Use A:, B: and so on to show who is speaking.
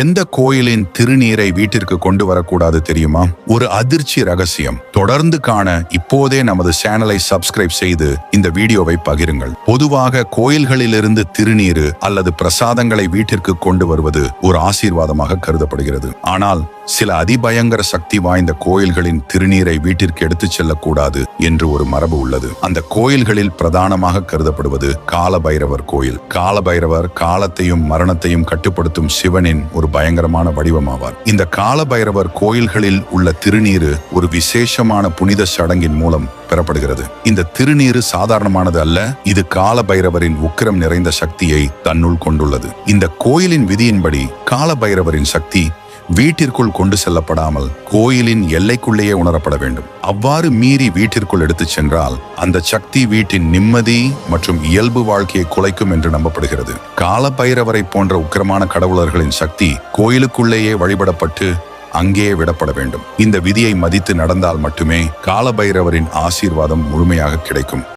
A: எந்த கோயிலின் திருநீரை வீட்டிற்கு கொண்டு வரக்கூடாது தெரியுமா? ஒரு அதிர்ச்சி ரகசியம். தொடர்ந்து காண இப்போதே நமது சேனலை சப்ஸ்கிரைப் செய்து இந்த வீடியோவை பகிருங்கள். பொதுவாக கோயில்களிலிருந்து திருநீரு அல்லது பிரசாதங்களை வீட்டிற்கு கொண்டு வருவது ஒரு ஆசீர்வாதமாக கருதப்படுகிறது. ஆனால் சில அதிபயங்கர சக்தி வாய்ந்த கோயில்களின் திருநீரை வீட்டிற்கு எடுத்துச் செல்லக்கூடாது என்று ஒரு மரபு உள்ளது. அந்த கோயில்களில் பிரதானமாக கருதப்படுவது காலபைரவர் கோயில். காலபைரவர் காலத்தையும் மரணத்தையும் கட்டுப்படுத்தும் சிவனின் ஒரு பயங்கரமான வடிவமாவார். இந்த காலபைரவர் கோயில்களில் உள்ள திருநீரு ஒரு விசேஷமான புனித சடங்கின் மூலம் பெறப்படுகிறது. இந்த திருநீரு சாதாரணமானது அல்ல இது காலபைரவரின் உக்கிரம் நிறைந்த சக்தியை தன்னுள் கொண்டுள்ளது. இந்த கோயிலின் விதியின்படி காலபைரவரின் சக்தி வீட்டிற்குள் கொண்டு செல்லப்படாமல் கோயிலின் எல்லைக்குள்ளேயே உணரப்பட வேண்டும். அவ்வாறு மீறி வீட்டிற்குள் எடுத்துச் சென்றால் அந்த சக்தி வீட்டின் நிம்மதி மற்றும் இயல்பு வாழ்க்கையை குலைக்கும் என்று நம்பப்படுகிறது. காலபைரவரை போன்ற உக்கிரமான கடவுளர்களின் சக்தி கோயிலுக்குள்ளேயே வழிபடப்பட்டு அங்கேயே விடப்பட வேண்டும். இந்த விதியை மதித்து நடந்தால் மட்டுமே காலபைரவரின் ஆசீர்வாதம் முழுமையாக கிடைக்கும்.